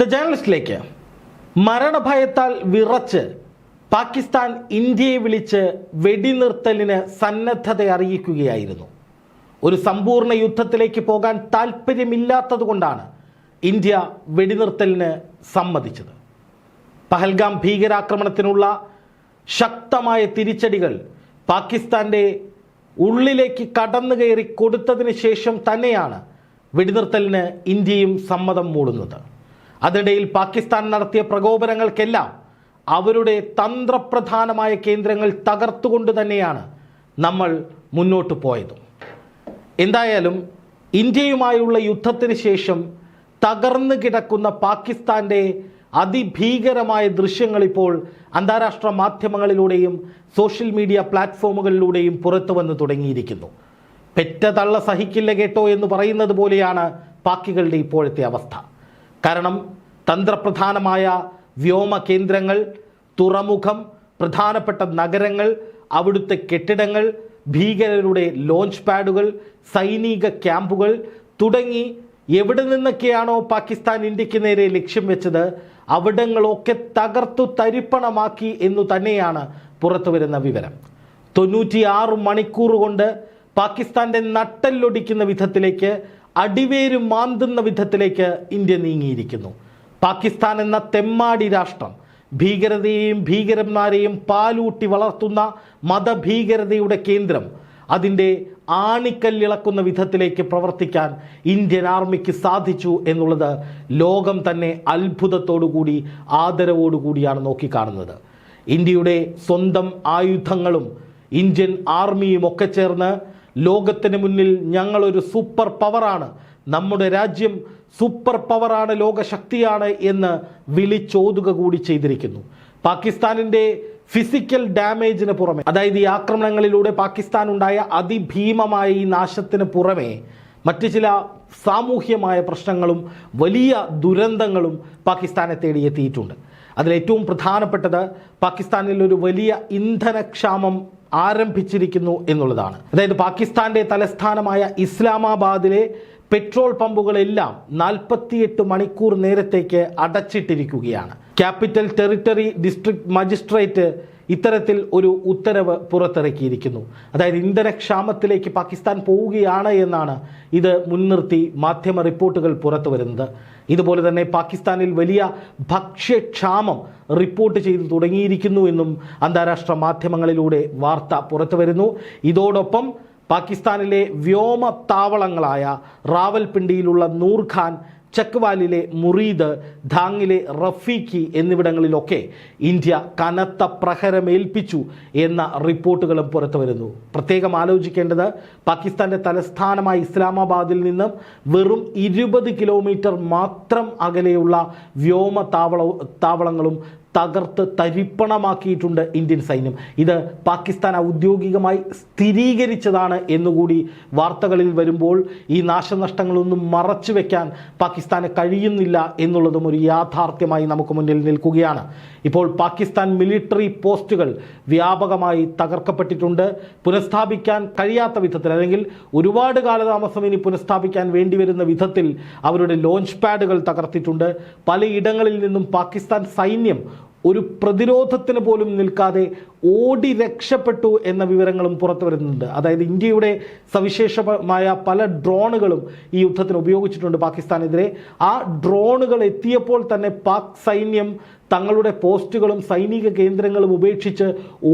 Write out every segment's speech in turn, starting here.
The ജേർണലിസ്റ്റിലേക്ക് മരണഭയത്താൽ വിറച്ച് പാകിസ്ഥാൻ ഇന്ത്യയെ വിളിച്ച് വെടിനിർത്തലിന് സന്നദ്ധത അറിയിക്കുകയായിരുന്നു. ഒരു സമ്പൂർണ യുദ്ധത്തിലേക്ക് പോകാൻ താല്പര്യമില്ലാത്തതുകൊണ്ടാണ് ഇന്ത്യ വെടിനിർത്തലിന് സമ്മതിച്ചത്. പഹൽഗാം ഭീകരാക്രമണത്തിനുള്ള ശക്തമായ തിരിച്ചടികൾ പാകിസ്ഥാന്റെ ഉള്ളിലേക്ക് കടന്നു കയറി കൊടുത്തതിന് ശേഷം തന്നെയാണ് വെടിനിർത്തലിന് ഇന്ത്യയും സമ്മതം മൂടുന്നത്. അതിനിടയിൽ പാകിസ്ഥാൻ നടത്തിയ പ്രകോപനങ്ങൾക്കെല്ലാം അവരുടെ തന്ത്രപ്രധാനമായ കേന്ദ്രങ്ങൾ തകർത്തുകൊണ്ട് തന്നെയാണ് നമ്മൾ മുന്നോട്ട് പോയത്. എന്തായാലും ഇന്ത്യയുമായുള്ള യുദ്ധത്തിന് ശേഷം തകർന്നു കിടക്കുന്ന പാകിസ്ഥാന്റെ അതിഭീകരമായ ദൃശ്യങ്ങൾ ഇപ്പോൾ അന്താരാഷ്ട്ര മാധ്യമങ്ങളിലൂടെയും സോഷ്യൽ മീഡിയ പ്ലാറ്റ്ഫോമുകളിലൂടെയും പുറത്തു വന്നു തുടങ്ങിയിരിക്കുന്നു. പെറ്റ തള്ള സഹിക്കില്ല കേട്ടോ എന്ന് പറയുന്നത് പോലെയാണ് പാക്കികളുടെ ഇപ്പോഴത്തെ അവസ്ഥ. കാരണം തന്ത്രപ്രധാനമായ വ്യോമ കേന്ദ്രങ്ങൾ തുറമുഖം പ്രധാനപ്പെട്ട നഗരങ്ങൾ അവിടുത്തെ കെട്ടിടങ്ങൾ ഭീകരരുടെ ലോഞ്ച് പാഡുകൾ സൈനിക ക്യാമ്പുകൾ തുടങ്ങി എവിടെ നിന്നൊക്കെയാണോ പാകിസ്ഥാൻ ഇന്ത്യയ്ക്ക് നേരെ ലക്ഷ്യം വെച്ചത് അവിടങ്ങളൊക്കെ തകർത്തു തരിപ്പണമാക്കി എന്നു തന്നെയാണ് പുറത്തു വരുന്ന വിവരം. തൊണ്ണൂറ്റിയാറ് മണിക്കൂർ കൊണ്ട് പാകിസ്ഥാന്റെ നട്ടല്ലൊടിക്കുന്ന വിധത്തിലേക്ക് അടിവേര് മാന്തുന്ന വിധത്തിലേക്ക് ഇന്ത്യ നീങ്ങിയിരിക്കുന്നു. പാകിസ്ഥാൻ എന്ന തെമ്മാടി രാഷ്ട്രം ഭീകരതയെയും ഭീകരന്മാരെയും പാലൂട്ടി വളർത്തുന്ന മതഭീകരതയുടെ കേന്ദ്രം അതിന്റെ ആണിക്കല്ലിളക്കുന്ന വിധത്തിലേക്ക് പ്രവർത്തിക്കാൻ ഇന്ത്യൻ ആർമിക്ക് സാധിച്ചു എന്നുള്ളത് ലോകം തന്നെ അത്ഭുതത്തോടുകൂടി ആദരവോടുകൂടിയാണ് നോക്കിക്കാണുന്നത്. ഇന്ത്യയുടെ സ്വന്തം ആയുധങ്ങളും ഇന്ത്യൻ ആർമിയും ഒക്കെ ചേർന്ന് ലോകത്തിന് മുന്നിൽ ഞങ്ങളൊരു സൂപ്പർ പവറാണ് നമ്മുടെ രാജ്യം സൂപ്പർ പവറാണ് ലോകശക്തിയാണ് എന്ന് വിളിച്ചോതുക കൂടി ചെയ്തിരിക്കുന്നു. പാകിസ്ഥാനിന്റെ ഫിസിക്കൽ ഡാമേജിന് പുറമെ അതായത് ഈ ആക്രമണങ്ങളിലൂടെ പാകിസ്ഥാൻ ഉണ്ടായ അതിഭീമമായ ഈ നാശത്തിന് പുറമെ മറ്റ് ചില സാമൂഹ്യമായ പ്രശ്നങ്ങളും വലിയ ദുരന്തങ്ങളും പാകിസ്ഥാനെ തേടിയെത്തിയിട്ടുണ്ട്. അതിലേറ്റവും പ്രധാനപ്പെട്ടത് പാകിസ്ഥാനിൽ ഒരു വലിയ ഇന്ധനക്ഷാമം ആരംഭിച്ചിരിക്കുന്നു എന്നുള്ളതാണ്. അതായത് പാകിസ്ഥാന്റെ തലസ്ഥാനമായ ഇസ്ലാമാബാദിലെ പെട്രോൾ പമ്പുകളെല്ലാം നാൽപ്പത്തിയെട്ട് മണിക്കൂർ നേരത്തേക്ക് അടച്ചിട്ടിരിക്കുകയാണ്. ക്യാപിറ്റൽ ടെറിട്ടറി ഡിസ്ട്രിക്ട് മജിസ്ട്രേറ്റ് ഇത്തരത്തിൽ ഒരു ഉത്തരവ് പുറത്തിറക്കിയിരിക്കുന്നു. അതായത് ഇന്ധനക്ഷാമത്തിലേക്ക് പാകിസ്ഥാൻ പോവുകയാണ് എന്നാണ് ഇത് മുൻനിർത്തി മാധ്യമ റിപ്പോർട്ടുകൾ പുറത്തു വരുന്നത് ഇതുപോലെ തന്നെ പാകിസ്ഥാനിൽ വലിയ ഭക്ഷ്യക്ഷാമം റിപ്പോർട്ട് ചെയ്തു തുടങ്ങിയിരിക്കുന്നു എന്നും അന്താരാഷ്ട്ര മാധ്യമങ്ങളിലൂടെ വാർത്ത പുറത്തു വരുന്നു ഇതോടൊപ്പം പാകിസ്ഥാനിലെ വ്യോമ താവളങ്ങളായ റാവൽപിണ്ടിയിലുള്ള നൂർഖാൻ ചക്വാലിലെ മുറീദ് ധാങ്ങിലെ റഫീഖി എന്നിവിടങ്ങളിലൊക്കെ ഇന്ത്യ കനത്ത പ്രഹരമേൽപ്പിച്ചു എന്ന റിപ്പോർട്ടുകളും പുറത്തു വരുന്നു. പ്രത്യേകം ആലോചിക്കേണ്ടത് പാകിസ്ഥാന്റെ തലസ്ഥാനമായ ഇസ്ലാമാബാദിൽ നിന്നും വെറും ഇരുപത് കിലോമീറ്റർ മാത്രം അകലെയുള്ള വ്യോമ താവള താവളങ്ങളും തകർത്ത് തരിപ്പണമാക്കിയിട്ടുണ്ട് ഇന്ത്യൻ സൈന്യം. ഇത് പാകിസ്ഥാൻ ഔദ്യോഗികമായി സ്ഥിരീകരിച്ചതാണ് എന്നുകൂടി വാർത്തകളിൽ വരുമ്പോൾ ഈ നാശനഷ്ടങ്ങളൊന്നും മറച്ചു വയ്ക്കാൻ പാകിസ്ഥാന് കഴിയുന്നില്ല എന്നുള്ളതും ഒരു യാഥാർത്ഥ്യമായി നമുക്ക് മുന്നിൽ നിൽക്കുകയാണ്. ഇപ്പോൾ പാകിസ്ഥാൻ മിലിറ്ററി പോസ്റ്റുകൾ വ്യാപകമായി തകർക്കപ്പെട്ടിട്ടുണ്ട്. പുനഃസ്ഥാപിക്കാൻ കഴിയാത്ത വിധത്തിൽ അല്ലെങ്കിൽ ഒരുപാട് കാലതാമസം ഇനി പുനഃസ്ഥാപിക്കാൻ വേണ്ടിവരുന്ന വിധത്തിൽ അവരുടെ ലോഞ്ച് പാഡുകൾ തകർത്തിട്ടുണ്ട്. പലയിടങ്ങളിൽ നിന്നും പാകിസ്ഥാൻ സൈന്യം ഒരു പ്രതിരോധത്തിന് പോലും നിൽക്കാതെ ഓടി രക്ഷപ്പെട്ടു എന്ന വിവരങ്ങളും പുറത്തു വരുന്നുണ്ട്. അതായത് ഇന്ത്യയുടെ സവിശേഷമായ പല ഡ്രോണുകളും ഈ യുദ്ധത്തിന് ഉപയോഗിച്ചിട്ടുണ്ട് പാകിസ്ഥാനെതിരെ. ആ ഡ്രോണുകൾ എത്തിയപ്പോൾ തന്നെ പാക് സൈന്യം തങ്ങളുടെ പോസ്റ്റുകളും സൈനിക കേന്ദ്രങ്ങളും ഉപേക്ഷിച്ച്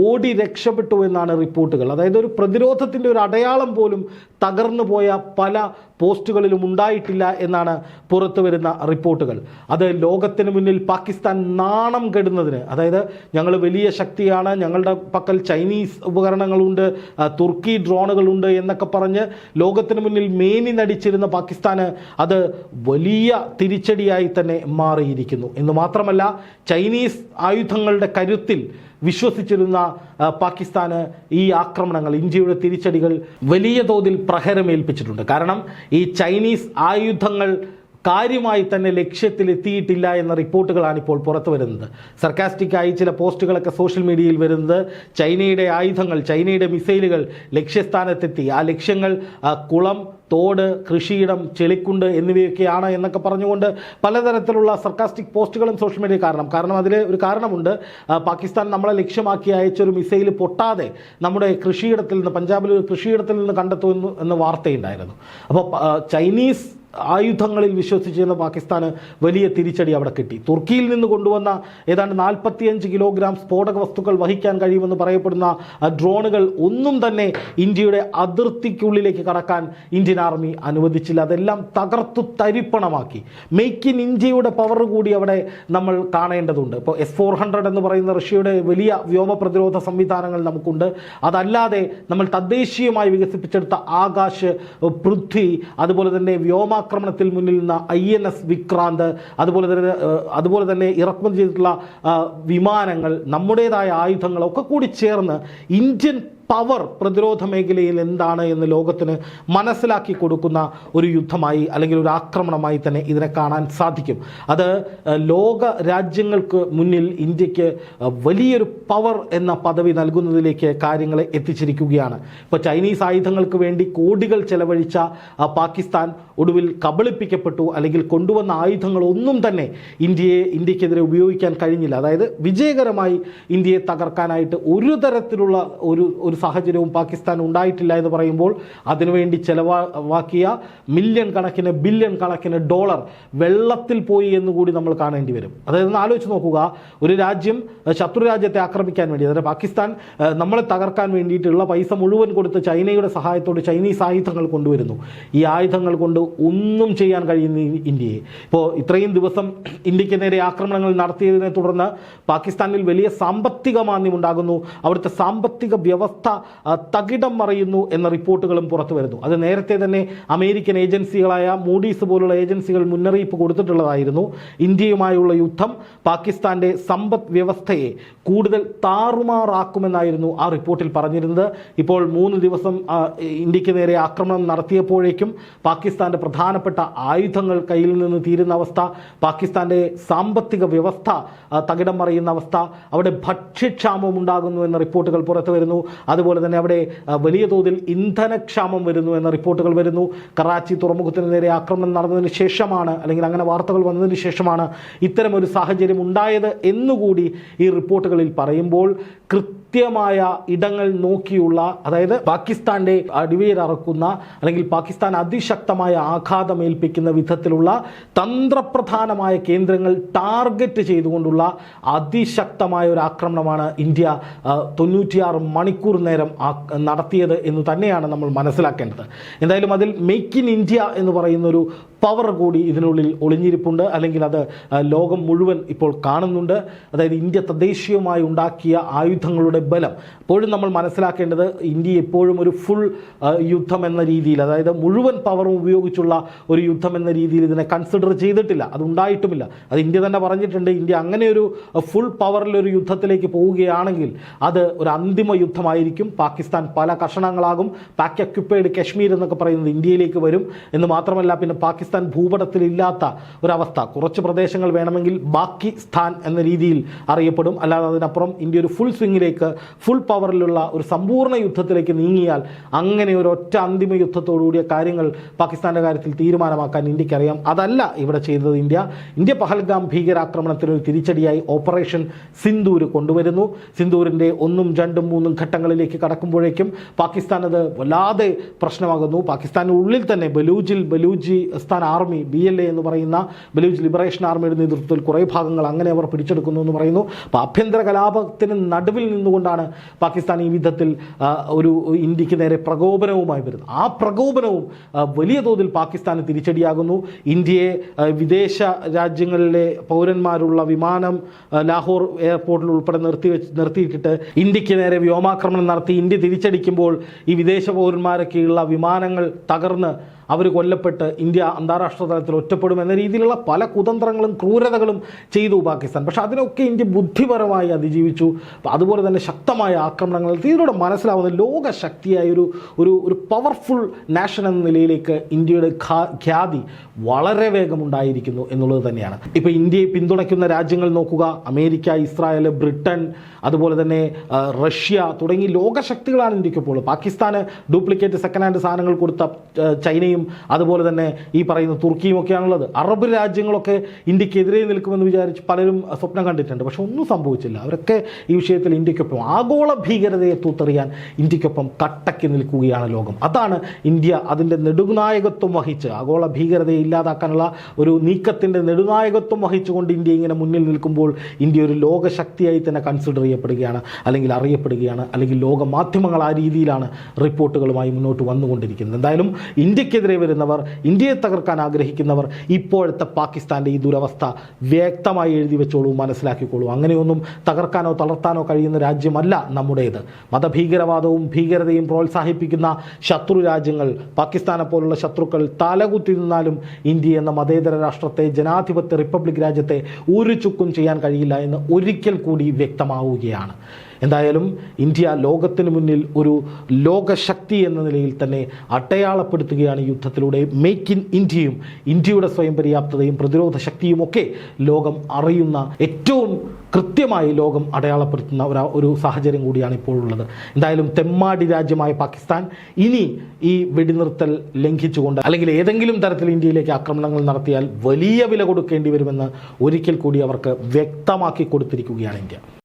ഓടി രക്ഷപ്പെട്ടു എന്നാണ് റിപ്പോർട്ടുകൾ. അതായത് ഒരു പ്രതിരോധത്തിന്റെ ഒരു അടയാളം പോലും തകർന്നു പോയ പല പോസ്റ്റുകളിലും ഉണ്ടായിട്ടില്ല എന്നാണ് പുറത്തു വരുന്ന റിപ്പോർട്ടുകൾ. അത് ലോകത്തിന് മുന്നിൽ പാകിസ്ഥാൻ നാണം കെടുന്നതിന് അതായത് ഞങ്ങൾ വലിയ ശക്തിയാണ് ഞങ്ങളുടെ പക്കൽ ചൈനീസ് ഉപകരണങ്ങളുണ്ട് തുർക്കി ഡ്രോണുകളുണ്ട് എന്നൊക്കെ പറഞ്ഞ് ലോകത്തിന് മുന്നിൽ മേനി നടിച്ചിരുന്ന പാകിസ്ഥാന് അത് വലിയ തിരിച്ചടിയായി തന്നെ മാറിയിരിക്കുന്നു. എന്ന് മാത്രമല്ല ചൈനീസ് ആയുധങ്ങളുടെ കരുത്തിൽ വിശ്വസിച്ചിരുന്ന പാകിസ്ഥാന് ഈ ആക്രമണങ്ങൾ ഇന്ത്യയുടെ തിരിച്ചടികൾ വലിയ തോതിൽ പ്രഹരമേൽപ്പിച്ചിട്ടുണ്ട്. കാരണം ഈ ചൈനീസ് ആയുധങ്ങൾ കാര്യമായി തന്നെ ലക്ഷ്യത്തിലെത്തിയിട്ടില്ല എന്ന റിപ്പോർട്ടുകളാണ് ഇപ്പോൾ പുറത്തു വരുന്നത്. സർക്കാസ്റ്റിക്കായി ചില പോസ്റ്റുകളൊക്കെ സോഷ്യൽ മീഡിയയിൽ വരുന്നത്. ചൈനയുടെ ആയുധങ്ങൾ ചൈനയുടെ മിസൈലുകൾ ലക്ഷ്യസ്ഥാനത്തെത്തി. ആ ലക്ഷ്യങ്ങൾ കുളം തോട് കൃഷിയിടം ചെളിക്കുണ്ട് എന്നിവയൊക്കെയാണ് എന്നൊക്കെ പറഞ്ഞുകൊണ്ട് പലതരത്തിലുള്ള സർക്കാസ്റ്റിക് പോസ്റ്റുകളും സോഷ്യൽ മീഡിയ കാരണം. കാരണം അതിൽ ഒരു കാരണമുണ്ട്. പാകിസ്ഥാൻ നമ്മളെ ലക്ഷ്യമാക്കി അയച്ചൊരു മിസൈൽ പൊട്ടാതെ നമ്മുടെ കൃഷിയിടത്തിൽ നിന്ന് പഞ്ചാബിൽ ഒരു കൃഷിയിടത്തിൽ നിന്ന് കണ്ടെത്തുമെന്ന് എന്ന വാർത്തയുണ്ടായിരുന്നു. അപ്പോൾ ചൈനീസ് ആയുധങ്ങളിൽ വിശ്വസിച്ചിരുന്ന പാകിസ്ഥാന് വലിയ തിരിച്ചടി അവിടെ കിട്ടി. തുർക്കിയിൽ നിന്ന് കൊണ്ടുവന്ന ഏതാണ്ട് നാൽപ്പത്തിയഞ്ച് കിലോഗ്രാം സ്ഫോടക വസ്തുക്കൾ വഹിക്കാൻ കഴിയുമെന്ന് പറയപ്പെടുന്ന ഡ്രോണുകൾ ഒന്നും തന്നെ ഇന്ത്യയുടെ അതിർത്തിക്കുള്ളിലേക്ക് കടക്കാൻ ഇന്ത്യൻ ആർമി അനുവദിച്ചില്ല. അതെല്ലാം തകർത്തു തരിപ്പണമാക്കി. മെയ്ക്ക് ഇൻ ഇന്ത്യയുടെ പവർ കൂടി അവിടെ നമ്മൾ കാണേണ്ടതുണ്ട്. ഇപ്പോൾ എസ് ഫോർ ഹൺഡ്രഡ് എന്ന് പറയുന്ന റഷ്യയുടെ വലിയ വ്യോമ പ്രതിരോധ സംവിധാനങ്ങൾ നമുക്കുണ്ട്. അതല്ലാതെ നമ്മൾ തദ്ദേശീയമായി വികസിപ്പിച്ചെടുത്ത ആകാശ് പൃഥ്വി അതുപോലെ തന്നെ വ്യോമാക്രമണത്തിൽ മുന്നിൽ നിന്ന ഐ എൻ എസ് വിക്രാന്ത് അതുപോലെ തന്നെ അതുപോലെ തന്നെ ഇറക്കുമതി ചെയ്തിട്ടുള്ള വിമാനങ്ങൾ നമ്മുടേതായ ആയുധങ്ങളൊക്കെ കൂടി ചേർന്ന് ഇന്ത്യൻ പവർ പ്രതിരോധ മേഖലയിൽ എന്താണ് എന്ന് ലോകത്തിന് മനസ്സിലാക്കി കൊടുക്കുന്ന ഒരു യുദ്ധമായി അല്ലെങ്കിൽ ഒരു ആക്രമണമായി തന്നെ ഇതിനെ കാണാൻ സാധിക്കും. അത് ലോക രാജ്യങ്ങൾക്ക് മുന്നിൽ ഇന്ത്യയ്ക്ക് വലിയൊരു പവർ എന്ന പദവി നൽകുന്നതിലേക്ക് കാര്യങ്ങളെ എത്തിച്ചിരിക്കുകയാണ്. ഇപ്പോൾ ചൈനീസ് ആയുധങ്ങൾക്ക് വേണ്ടി കോടികൾ ചെലവഴിച്ച പാകിസ്ഥാൻ ഒടുവിൽ കബളിപ്പിക്കപ്പെട്ടു അല്ലെങ്കിൽ കൊണ്ടുവന്ന ആയുധങ്ങളൊന്നും തന്നെ ഇന്ത്യയെ ഇന്ത്യക്കെതിരെ ഉപയോഗിക്കാൻ കഴിഞ്ഞില്ല. അതായത് വിജയകരമായി ഇന്ത്യയെ തകർക്കാനായിട്ട് ഒരു തരത്തിലുള്ള ഒരു ഒരു സാഹചര്യവും പാകിസ്ഥാൻ ഉണ്ടായിട്ടില്ല എന്ന് പറയുമ്പോൾ അതിനുവേണ്ടി ചെലവാക്കിയ മില്യൺ കണക്കിന് ബില്യൺ കണക്കിന് ഡോളർ വെള്ളത്തിൽ പോയി എന്ന് കൂടി നമ്മൾ കാണേണ്ടി വരും. അതായത് ഒന്ന് ആലോചിച്ച് നോക്കുക. ഒരു രാജ്യം ശത്രു രാജ്യത്തെ ആക്രമിക്കാൻ വേണ്ടി അതായത് പാകിസ്ഥാൻ നമ്മളെ തകർക്കാൻ വേണ്ടിയിട്ടുള്ള പൈസ മുഴുവൻ കൊടുത്ത് ചൈനയുടെ സഹായത്തോട് ചൈനീസ് ആയുധങ്ങൾ കൊണ്ടുവരുന്നു. ഈ ആയുധങ്ങൾ കൊണ്ട് ഒന്നും ചെയ്യാൻ കഴിയുന്ന ഇന്ത്യയെ. ഇപ്പോൾ ഇത്രയും ദിവസം ഇന്ത്യയ്ക്ക് നേരെ ആക്രമണങ്ങൾ നടത്തിയതിനെ തുടർന്ന് പാകിസ്ഥാനിൽ വലിയ സാമ്പത്തിക മാന്ദ്യം ഉണ്ടാകുന്നു. അവിടുത്തെ സാമ്പത്തിക വ്യവസ്ഥ തകിടം മറിയുന്നു എന്ന റിപ്പോർട്ടുകളും പുറത്തു വരുന്നു. അത് നേരത്തെ തന്നെ അമേരിക്കൻ ഏജൻസികളായ മൂഡീസ് പോലുള്ള ഏജൻസികൾ മുന്നറിയിപ്പ് കൊടുത്തിട്ടുള്ളതായിരുന്നു. ഇന്ത്യയുമായുള്ള യുദ്ധം പാകിസ്ഥാന്റെ സമ്പദ് വ്യവസ്ഥയെ കൂടുതൽ താറുമാറാക്കുമെന്നായിരുന്നു ആ റിപ്പോർട്ടിൽ പറഞ്ഞിരുന്നത്. ഇപ്പോൾ മൂന്ന് ദിവസം ഇന്ത്യയ്ക്ക് നേരെ ആക്രമണം നടത്തിയപ്പോഴേക്കും പാകിസ്ഥാന്റെ പ്രധാനപ്പെട്ട ആയുധങ്ങൾ കയ്യിൽ നിന്ന് തീരുന്ന അവസ്ഥ പാകിസ്ഥാന്റെ സാമ്പത്തിക വ്യവസ്ഥ തകിടം മറിയുന്ന അവസ്ഥ അവിടെ ഭക്ഷ്യക്ഷാമം ഉണ്ടാകുന്നു എന്ന റിപ്പോർട്ടുകൾ പുറത്തു വരുന്നു. അതുപോലെ തന്നെ അവിടെ വലിയ തോതിൽ ഇന്ധനക്ഷാമം വരുന്നു എന്ന റിപ്പോർട്ടുകൾ വരുന്നു. കറാച്ചി തുറമുഖത്തിന് നേരെ ആക്രമണം നടന്നതിന് ശേഷമാണ് അല്ലെങ്കിൽ അങ്ങനെ വാർത്തകൾ വന്നതിന് ശേഷമാണ് ഇത്തരമൊരു സാഹചര്യം ഉണ്ടായത് എന്നുകൂടി ഈ റിപ്പോർട്ടുകളിൽ പറയുമ്പോൾ കൃത്യമായ ഇടങ്ങൾ നോക്കിയുള്ള അതായത് പാകിസ്ഥാന്റെ അടിവേരറക്കുന്ന അല്ലെങ്കിൽ പാകിസ്ഥാൻ അതിശക്തമായ ആഘാതമേൽപ്പിക്കുന്ന വിധത്തിലുള്ള തന്ത്രപ്രധാനമായ കേന്ദ്രങ്ങൾ ടാർഗറ്റ് ചെയ്തുകൊണ്ടുള്ള അതിശക്തമായ ഒരു ആക്രമണമാണ് ഇന്ത്യ തൊണ്ണൂറ്റിയാറ് മണിക്കൂർ നേരം നടത്തിയത് എന്ന് തന്നെയാണ് നമ്മൾ മനസ്സിലാക്കേണ്ടത്. എന്തായാലും അതിൽ മെയ്ക്ക് ഇൻ ഇന്ത്യ എന്ന് പറയുന്ന ഒരു പവർ കൂടി ഇതിനുള്ളിൽ ഒളിഞ്ഞിരിപ്പുണ്ട്. അല്ലെങ്കിൽ അത് ലോകം മുഴുവൻ ഇപ്പോൾ കാണുന്നുണ്ട്. അതായത് ഇന്ത്യ തദ്ദേശീയമായി ഉണ്ടാക്കിയ ആയുധങ്ങളുടെ ബലം. എപ്പോഴും നമ്മൾ മനസ്സിലാക്കേണ്ടത് ഇന്ത്യ എപ്പോഴും ഒരു ഫുൾ യുദ്ധം എന്ന രീതിയിൽ അതായത് മുഴുവൻ പവറും ഉപയോഗിച്ചുള്ള ഒരു യുദ്ധം എന്ന രീതിയിൽ ഇതിനെ കൺസിഡർ ചെയ്തിട്ടില്ല. അത് ഉണ്ടായിട്ടുമില്ല. അത് ഇന്ത്യ തന്നെ പറഞ്ഞിട്ടുണ്ട്. ഇന്ത്യ അങ്ങനെ ഒരു ഫുൾ പവറിലൊരു യുദ്ധത്തിലേക്ക് പോവുകയാണെങ്കിൽ അത് ഒരു അന്തിമ യുദ്ധമായിരിക്കും. പാകിസ്ഥാൻ പല കഷണങ്ങളാകും. പാക് അക്യുപ്പൈഡ് കശ്മീർ എന്നൊക്കെ പറയുന്നത് ഇന്ത്യയിലേക്ക് വരും. എന്ന് മാത്രമല്ല പിന്നെ പാകിസ്ഥാൻ ഭൂപടത്തിലില്ലാത്ത ഒരവസ്ഥ. കുറച്ച് പ്രദേശങ്ങൾ വേണമെങ്കിൽ ബാക്കി സ്ഥാൻ എന്ന രീതിയിൽ അറിയപ്പെടും. അല്ലാതെ അതിനപ്പുറം ഇന്ത്യ ഒരു ഫുൾ സ്വിങ്ങിലേക്ക് ഫുൾ പവറിലുള്ള ഒരു സമ്പൂർണ യുദ്ധത്തിലേക്ക് നീങ്ങിയാൽ അങ്ങനെ ഒരു ഒറ്റ അന്തിമ യുദ്ധത്തോടുകൂടിയ കാര്യങ്ങൾ പാകിസ്ഥാന്റെ കാര്യത്തിൽ തീരുമാനമാക്കാൻ ഇന്ത്യക്കറിയാം അതല്ല ഇവിടെ ചെയ്തത് ഇന്ത്യ. ഇന്ത്യ പഹൽഗാം ഭീകരാക്രമണത്തിന് ഒരു തിരിച്ചടിയായി ഓപ്പറേഷൻ സിന്ദൂര് കൊണ്ടുവരുന്നു. സിന്ദൂരിന്റെ ഒന്നും രണ്ടും മൂന്നും ഘട്ടങ്ങളിലേക്ക് കടക്കുമ്പോഴേക്കും പാകിസ്ഥാൻ അത് വല്ലാതെ പ്രശ്നമാകുന്നു. പാകിസ്ഥാനുള്ളിൽ തന്നെ ബലൂജിൽ Balochi Balochistan army B L A എന്ന് പറയുന്ന ബലൂജ് ലിബറേഷൻ ആർമിയുടെ നേതൃത്വത്തിൽ കുറേ ഭാഗങ്ങൾ അങ്ങനെ അവർ പിടിച്ചെടുക്കുന്നു എന്ന് പറയുന്നു. അപ്പോൾ ആഭ്യന്തര കലാപത്തിന് നടുവിൽ നിന്നുകൊണ്ടാണ് പാകിസ്ഥാൻ ഈ വിധത്തിൽ ഒരു ഇന്ത്യയ്ക്ക് നേരെ പ്രകോപനവുമായി വരുന്നത്. ആ പ്രകോപനവും വലിയ തോതിൽ പാകിസ്ഥാന് തിരിച്ചടിയാകുന്നു. ഇന്ത്യയെ വിദേശ രാജ്യങ്ങളിലെ പൗരന്മാരുള്ള വിമാനം ലാഹോർ എയർപോർട്ടിൽ ഉൾപ്പെടെ നിർത്തി വെച്ച് നിർത്തിയിട്ടിട്ട് ഇന്ത്യയ്ക്ക് നേരെ വ്യോമാക്രമണം നടത്തി ഇന്ത്യ തിരിച്ചടിക്കുമ്പോൾ ഈ വിദേശ പൗരന്മാരൊക്കെയുള്ള വിമാനങ്ങൾ തകർന്ന് അവർ കൊല്ലപ്പെട്ട് ഇന്ത്യ അന്താരാഷ്ട്ര തലത്തിൽ ഒറ്റപ്പെടും എന്ന രീതിയിലുള്ള പല കുതന്ത്രങ്ങളും ക്രൂരതകളും ചെയ്തു പാകിസ്ഥാൻ. പക്ഷെ അതിനൊക്കെ ഇന്ത്യ ബുദ്ധിപരമായി അതിജീവിച്ചു. അതുപോലെ തന്നെ ശക്തമായ ആക്രമണങ്ങൾ. ഇതിലൂടെ മനസ്സിലാവുന്ന ലോകശക്തിയായ ഒരു ഒരു ഒരു പവർഫുൾ നാഷൻ എന്ന നിലയിലേക്ക് ഇന്ത്യയുടെ ഖ്യാതി വളരെ വേഗം ഉണ്ടായിരിക്കുന്നു എന്നുള്ളത് തന്നെയാണ്. ഇപ്പോൾ ഇന്ത്യയെ പിന്തുണയ്ക്കുന്ന രാജ്യങ്ങൾ നോക്കുക. അമേരിക്ക ഇസ്രായേൽ ബ്രിട്ടൻ അതുപോലെ തന്നെ റഷ്യ തുടങ്ങി ലോകശക്തികളാണ് ഇന്ത്യയ്ക്ക് ഇപ്പോൾ. പാകിസ്ഥാന് ഡ്യൂപ്ലിക്കേറ്റ് സെക്കൻഡ് ഹാൻഡ് സാധനങ്ങൾ കൊടുത്ത ചൈനയും സൗദിയും അതുപോലെ തന്നെ ഈ പറയുന്ന തുർക്കിയും ഒക്കെയാണുള്ളത്. അറബ് രാജ്യങ്ങളൊക്കെ ഇന്ത്യക്കെതിരെ നിൽക്കുമെന്ന് വിചാരിച്ച് പലരും സ്വപ്നം കണ്ടിട്ടുണ്ട്. പക്ഷെ ഒന്നും സംഭവിച്ചില്ല. അവരൊക്കെ ഈ വിഷയത്തിൽ ഇന്ത്യക്കൊപ്പം ആഗോള ഭീകരതയെ തൂത്തെറിയാൻ ഇന്ത്യക്കൊപ്പം കട്ടയ്ക്ക് നിൽക്കുകയാണ് ലോകം. അതാണ് ഇന്ത്യ അതിന്റെ നെടുനായകത്വം വഹിച്ച് ആഗോള ഭീകരതയെ ഇല്ലാതാക്കാനുള്ള ഒരു നീക്കത്തിന്റെ നെടുനായകത്വം വഹിച്ചുകൊണ്ട് ഇന്ത്യ ഇങ്ങനെ മുന്നിൽ നിൽക്കുമ്പോൾ ഇന്ത്യ ഒരു ലോകശക്തിയായി തന്നെ കൺസിഡർ ചെയ്യപ്പെടുകയാണ് അല്ലെങ്കിൽ അറിയപ്പെടുകയാണ് അല്ലെങ്കിൽ ലോക മാധ്യമങ്ങൾ ആ രീതിയിലാണ് റിപ്പോർട്ടുകളുമായി മുന്നോട്ട് വന്നുകൊണ്ടിരിക്കുന്നത്. എന്തായാലും ഇന്ത്യക്കെതിരെ വരുന്നവർ ഇന്ത്യയെ തകർക്കാൻ ആഗ്രഹിക്കുന്നവർ ഇപ്പോഴത്തെ പാകിസ്ഥാന്റെ ഈ ദുരവസ്ഥ വ്യക്തമായി എഴുതി വെച്ചോളൂ മനസ്സിലാക്കിക്കോളൂ. അങ്ങനെയൊന്നും തകർക്കാനോ തളർത്താനോ കഴിയുന്ന രാജ്യമല്ല നമ്മുടേത്. മതഭീകരവാദവും ഭീകരതയും പ്രോത്സാഹിപ്പിക്കുന്ന ശത്രു രാജ്യങ്ങൾ പാകിസ്ഥാനെ പോലുള്ള ശത്രുക്കൾ തലകുത്തി നിന്നാലും ഇന്ത്യ എന്ന മതേതര രാഷ്ട്രത്തെ ജനാധിപത്യ റിപ്പബ്ലിക് രാജ്യത്തെ ഒരു ചുക്കും ചെയ്യാൻ കഴിയില്ല എന്ന് ഒരിക്കൽ കൂടി വ്യക്തമാവുകയാണ്. എന്തായാലും ഇന്ത്യ ലോകത്തിന് മുന്നിൽ ഒരു ലോകശക്തി എന്ന നിലയിൽ തന്നെ അടയാളപ്പെടുത്തുകയാണ് യുദ്ധത്തിലൂടെ. മേക്ക് ഇൻ ഇന്ത്യയും ഇന്ത്യയുടെ സ്വയം പര്യാപ്തതയും പ്രതിരോധ ശക്തിയും ഒക്കെ ലോകം അറിയുന്ന ഏറ്റവും കൃത്യമായി ലോകം അടയാളപ്പെടുത്തുന്ന ഒരു സാഹചര്യം കൂടിയാണ് ഇപ്പോൾ ഉള്ളത് എന്തായാലും തെമ്മാടി രാജ്യമായ പാകിസ്ഥാൻ ഇനി ഈ വെടിനിർത്തൽ ലംഘിച്ചുകൊണ്ട് അല്ലെങ്കിൽ ഏതെങ്കിലും തരത്തിൽ ഇന്ത്യയിലേക്ക് ആക്രമണങ്ങൾ നടത്തിയാൽ വലിയ വില കൊടുക്കേണ്ടി വരുമെന്ന് ഒരിക്കൽ കൂടി അവർക്ക് വ്യക്തമാക്കി കൊടുത്തിരിക്കുകയാണ് ഇന്ത്യ.